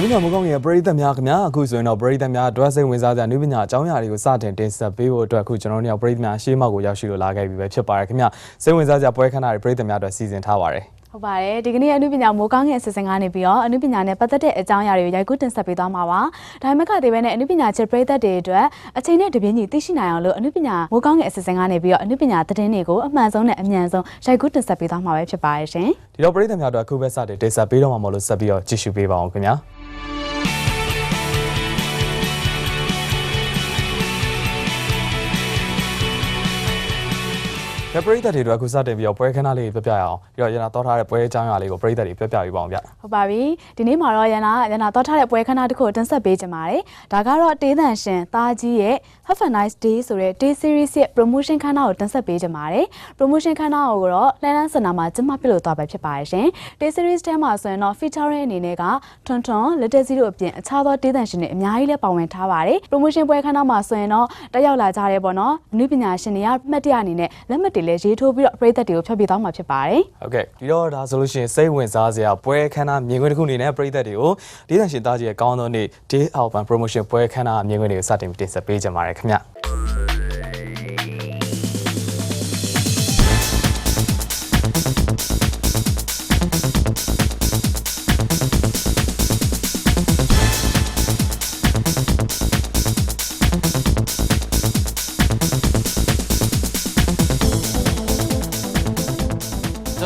လူပညာမကောင်းရဲ့ပရိသတ်များခင်ဗျာအခုဆိုရင်တော့ပရိသတ်များအတွက်စိတ်ဝင်စားစရာလူပညာအကြောင်းအရာတွေကိုစတင်တင်ဆက်ပေးဖို့အတွက်အခုကျွန်တော်တို့ညပရိသတ်များရှေ့မှောက်ကိုရောက်ရှိလို့လာခဲ့ပြီပဲဖြစ်ပါတယ်ခင်ဗျာစိတ်ဝင်စားစရာပွဲခန်းတွေပရိသတ်များအတွက်စီစဉ်ထားပါတယ်ဟုတ်ပါတယ်ဒီကနေ့အနုပညာမိုးကောင်းငယ်အစီအစဉ်ကနေပြီးတော့အနုပညာနဲ့ပတ်သက်တဲ့အကြောင်းအရာတွေကိုရိုက်ကူးတင်ဆက်ပေးသွားမှာပါဒါပေမဲ့ကတည်းကနဲ့အနုပညာချစ်ပရိသတ်တွေအတွက်အချိန်နဲ့တပြေးညီသိရှိနိုင်အောင်လို့အနုပညာမိုးကောင်းငယ်အစီအစဉ်ကနေပြီးတော့အနုပညာသတင်းတွေကိုအမှန်ဆုံးနဲ့အမြန်ဆုံးရိုက်ကူးတင်ဆက်ပေးသွားမှာပဲဖြစ်ပါတယ်ရှင်ဒီတော့ပရိသတ်များအတွက်အခုပဲစတင်တင်ဆက်ပေးတော့မှာမဟုတ်လို့ဆက်ပြီးတော့ကြည့်ရှုပေးပါအောင်ခင်ဗျာ ကပရိသတ်တွေအတွက်အခုစတင်ပြီးတော့ပွဲခန်းသားလေးတွေပြပြရအောင်ပြီးတော့ရနာတော်ထားတဲ့ပွဲအကြောင်းအရာလေးကိုပရိသတ်တွေပြပြပေးပါအောင်ဗျဟုတ်ပါပြီဒီနေ့မှာတော့ရန်နာရန်နာတော့ထားတဲ့ပွဲခန်းသားတစ်ခုကိုတင်ဆက်ပေးကြပါမယ်ဒါကတော့တေးသန်ရှင်သားကြီးရဲ့ Have a nice day ဆိုတဲ့ day series ရဲ့ promotion ခန်းသားကိုတင်ဆက်ပေးကြပါတယ် promotion ခန်းသားကိုတော့လှမ်းလန်းစင်တာမှာကျင်းပပြုလုပ်သွားပဲဖြစ်ပါတယ်ရှင် day series ထဲမှာဆိုရင်တော့ featuring အနေနဲ့ကထွန်ထွန် little zero အပြင်အခြားသောတေးသန်ရှင်တွေအများကြီးလည်းပါဝင်ထားပါတယ် promotion ပွဲခန်းသားမှာဆိုရင်တော့တက်ရောက်လာကြတဲ့ပေါ့နော်အနုပညာရှင်တွေကမှတ်တရအနေနဲ့လက်မှတ်တွေလည်းရေးထိုးပြီးတော့ပရိသတ်တွေကိုဖျက်ပြသွားမှာဖြစ်ပါတယ်ဟုတ်ကဲ့ဒီတော့ဒါဆိုလို့ရှိရင်စိတ်ဝင်စားစရာပွဲခန်းသားမြင်ကွင်းတစ်ခုအနေနဲ့ပရိသတ်တွေကိုဒေသရှင်သားကြီးရဲ့ကောင်းသောနေ့ Day Album Promotion ပွဲခန်းသားမြင်ကွင်းတွေကိုစတင်တင်ဆက်ပေးကြပါရစေခင်ဗျ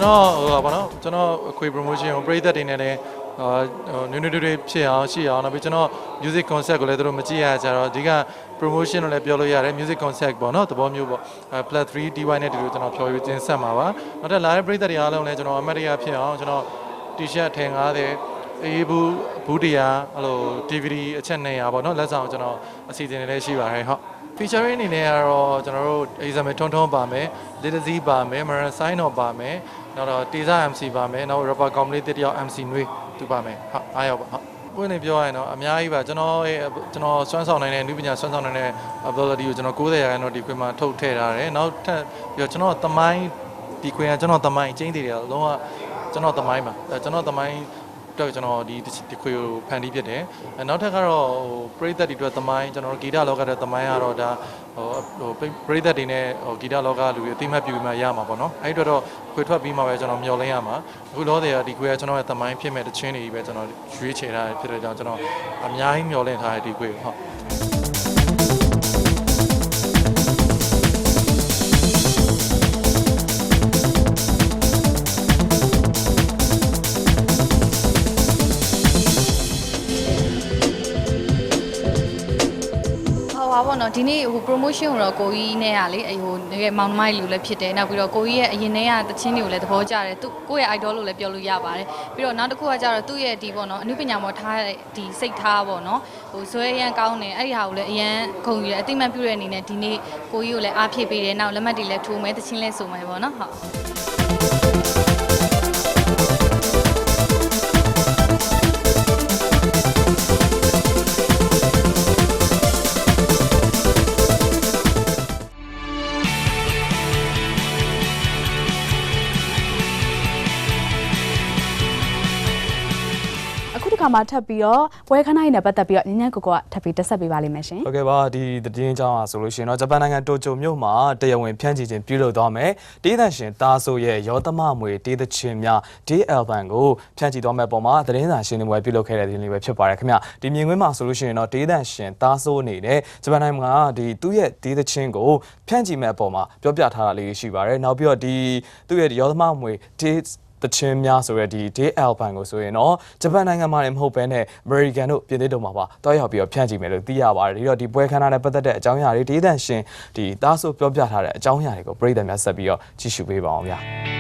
ကျွန်တော်ဟိုပါဗောနော်ကျွန်တော်အခွေ promotion ကိုပရိသတ်တွေနဲ့လည်းအာဟိုနွေးနွေးတွေဖြစ်အောင်ရှိအောင်နောက်ပြီးကျွန်တော် music concept ကိုလည်းသူတို့မကြည့်ရကြတော့ဒီက promotion လို့လည်းပြောလို့ရတယ် music concept ပေါ့နော်သဘောမျိုးပေါ့အဲ plus 3 DY နဲ့ဒီလိုကျွန်တော်ဖြော်ပြတင်ဆက်မှာပါနောက်ထပ်လာတဲ့ပရိသတ်တွေအားလုံးလည်းကျွန်တော်အမတ်တရဖြစ်အောင်ကျွန်တော် t-shirt ထင်ကားတယ်အေးဘူးဘူးတရားအဲ့လို DVD အချက်200ပေါ့နော်လက်ဆောင်ကျွန်တော်အစီအစဉ်တွေလည်းရှိပါတယ်ဟုတ် featuring အနေနဲ့ကတော့ကျွန်တော်တို့ example ထုံထုံပါမယ် little z ပါမယ် maran sign တော့ပါမယ်နောက်တော့ teaser MC ပါမယ်နောက် rapper comedy တစ်ယောက် MC နွေးသူပါမယ်ဟုတ်အားရောက်ပါဟုတ်ပွင့်နေပြောရရင်တော့အများကြီးပါကျွန်တော်ရဲ့ကျွန်တော်စွမ်းဆောင်နိုင်တဲ့နည်းပညာစွမ်းဆောင်နိုင်တဲ့ ability ကိုကျွန်တော်90ရာခိုင်နှုန်းဒီခွေမှာထုတ်ထည့်ထားတယ်နောက်ထပ်ပြီးတော့ကျွန်တော်သမိုင်းဒီခွေကကျွန်တော်သမိုင်းအချင်းတွေတွေလုံးဝကျွန်တော်သမိုင်းပါအဲကျွန်တော်သမိုင်း တော့ကျွန်တော်ဒီဒီခွေကိုဖန်တီးဖြစ်တယ်အဲနောက်ထပ်ကတော့ဟိုပရိသတ်တွေအတွက်သမိုင်းကျွန်တော်တို့ဂီတလောကတဲ့သမိုင်းကတော့ဒါဟိုဟိုပရိသတ်တွေနဲ့ဟိုဂီတလောကလူတွေအသိမှတ်ပြုပြီးမှရမှာပေါ့နော်အဲ့ဒီအတွက်တော့ခွေထွက်ပြီးမှပဲကျွန်တော်မျှော်လင့်ရမှာအခုလောတဲ့ဒီခွေကကျွန်တော်ရဲ့သမိုင်းဖြစ်မဲ့တခြင်းတွေပဲကျွန်တော်ရွေးချယ်ထားဖြစ်တဲ့ကြောင့်ကျွန်တော်အများကြီးမျှော်လင့်ထားတဲ့ဒီခွေကိုဟုတ် ဒီနေ့ဟို promotion ကိုတော့ကိုကြီးနဲ့ကလေအဟိုတကယ်မောင်နှမကြီးလိုလည်းဖြစ်တယ်နောက်ပြီးတော့ကိုကြီးရဲ့အရင်တည်းကတချင်းတွေကိုလည်းသဘောကျတယ်သူကိုယ့်ရဲ့ idol လို့လည်းပြောလို့ရပါတယ်ပြီးတော့နောက်တစ်ခုကကျတော့သူ့ရဲ့ဒီပေါ့နော်အနုပညာပေါ်ထားတဲ့ဒီစိတ်ထားပေါ့နော်ဟိုဇွဲရန်ကောင်းတယ်အဲ့ဒီဟာကိုလည်းအရန်ခုံယူတယ်အတိမတ်ပြုတဲ့အနေနဲ့ဒီနေ့ကိုကြီးကိုလည်းအားဖြည့်ပေးတယ်နောက်လက်မှတ်တွေလည်းထိုးမယ်တချင်းလည်းဆိုမယ်ပေါ့နော်ဟုတ် အခုတစ်ခါမှထပ်ပြီးတော့ပွဲခန်းတိုင်းနဲ့ပတ်သက်ပြီးတော့ညဉ့်ညဉ့်ကိုကိုကထပ်ပြီးတက်ဆက်ပေးပါလိမ့်မယ်ရှင်ဟုတ်ကဲ့ပါဒီသတင်းကြောင်းอ่ะဆိုလို့ရှိရင်တော့ဂျပန်နိုင်ငံတိုကျိုမြို့မှာတရားဝင်ဖြန့်ချီခြင်းပြုလုပ်သွားမယ်ဒေသရှင်သားဆိုရဲ့ရောသမမွေဒေသချင်းများ Day Album ကိုဖြန့်ချီသွားမဲ့ပုံမှာသတင်းစာရှင်းလင်းပွဲပြုလုပ်ခဲ့တဲ့ဒီလေးပဲဖြစ်ပါတယ်ခင်ဗျဒီမြင်ကွင်းမှာဆိုလို့ရှိရင်တော့ဒေသရှင်သားဆိုအနေနဲ့ဂျပန်နိုင်ငံမှာဒီသူ့ရဲ့ဒေသချင်းကိုဖြန့်ချီမဲ့ပုံမှာပြောပြထားတာလေးရှိပါတယ်နောက်ပြီးတော့ဒီသူ့ရဲ့ရောသမမွေ Day တချင်းများဆိုရယ်ဒီ Day Album ကိုဆိုရင်တော့ဂျပန်နိုင်ငံမှာလည်းမဟုတ်ဘဲနဲ့ American တို့ပြင်သစ်တို့မှာပါတွားရောက်ပြီးတော့ဖြန့်ချီမယ်လို့သိရပါတယ်ဒီတော့ဒီပွဲခန်းသားနဲ့ပတ်သက်တဲ့အကြောင်းအရာတွေဒေသရှင်ဒီသားဆိုပြောပြထားတဲ့အကြောင်းအရာတွေကိုပြည်သူများဆက်ပြီးတော့ကြည့်ရှုပေးပါအောင်ဗျာ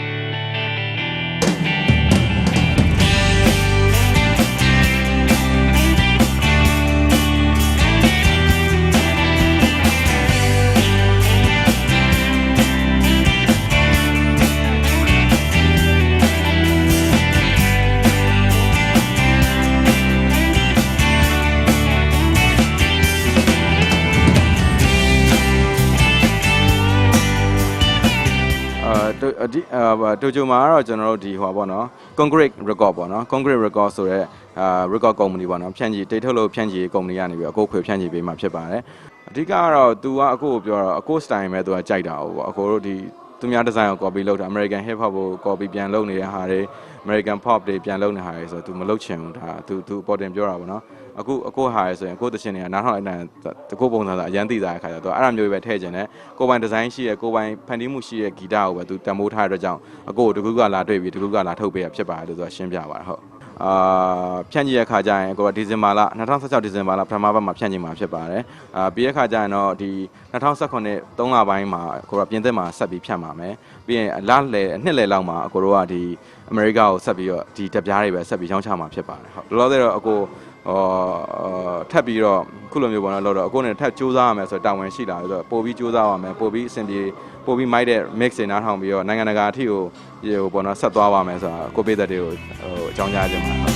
တိုအဒီအာတိုဂျိုမှာကတော့ကျွန်တော်တို့ဒီဟိုပါပေါ့နော် concrete record ပေါ့နော် concrete record ဆိုတော့အာ record company ပေါ့နော်ဖြန့်ချီတိတ်ထုတ်လို့ဖြန့်ချီ company ကနေပြီးတော့အကိုခွေဖြန့်ချီပေးမှာဖြစ်ပါတယ်အဓိကကတော့ तू ကအကိုကိုပြောတော့အကို style ပဲ तू ကကြိုက်တာဟုတ်ပေါ့အကိုတို့ဒီ သူများ design ကို copy လုပ်တာ American hip hop ကို copy ပြန်လုပ်နေတဲ့ဟာတွေ American pop တွေပြန်လုပ်နေတဲ့ဟာတွေဆိုတော့ तू မလုပ်ချင်ဘူးဒါ तू तू ပေါ်တင်ပြောတာပေါ့နော်အခုအကိုဟာရယ်ဆိုရင်အကိုတချင်တွေကနားထောင်လိုက်တဲ့တကိုပုံစံဆိုအရန်သိသားတဲ့ခါကျတော့ तू အဲ့ဒါမျိုးပဲထည့်ချင်တယ်ကိုပိုင် design ရှိရယ်ကိုပိုင်ဖန်တီးမှုရှိရယ်ဂီတကိုပဲ तू တန်ဖိုးထားတဲ့အတွက်ကြောင့်အကိုကိုတကူကလာတွေ့ပြီးတကူကလာထုတ်ပေးရဖြစ်ပါတယ်လို့ तू ကရှင်းပြပါတယ်ဟုတ် အာဖြန့်ကြည့်ရခါကျရင်ကိုကဒီဇင်ဘာလ2016ဒီဇင်ဘာလပထမဘက်မှာဖြန့်ကြည့်မှာဖြစ်ပါတယ်အာပြီးရခါကျရင်တော့ဒီ2019 3လပိုင်းမှာကိုကပြင်သစ်မှာဆက်ပြီးဖြန့်ပါမယ်ပြီးရင်လလေနှစ်လေလောက်မှာကိုတို့ကဒီအမေရိကကိုဆက်ပြီးတော့ဒီတက်ပြားတွေပဲဆက်ပြီးရောင်းချမှာဖြစ်ပါတယ်ဟုတ်လောလောဆယ်တော့အကို ဟောထပ်ပြီးတော့ခုလိုမျိုးပေါ့နော်လို့တော့အကိုနဲ့ထပ်စူးစမ်းရမယ်ဆိုတော့တာဝန်ရှိလာတယ်ဆိုတော့ပို့ပြီးစူးစမ်းရမယ်ပို့ပြီးအဆင်ပြေပို့ပြီးမိုက်တဲ့ mix တွေနားထောင်ပြီးတော့နိုင်ငံတကာအထိကိုဟိုပေါ့နော်ဆက်သွားပါမယ်ဆိုတာကိုပေးသက်တွေကိုဟိုအကြောင်းကြားခြင်းပါ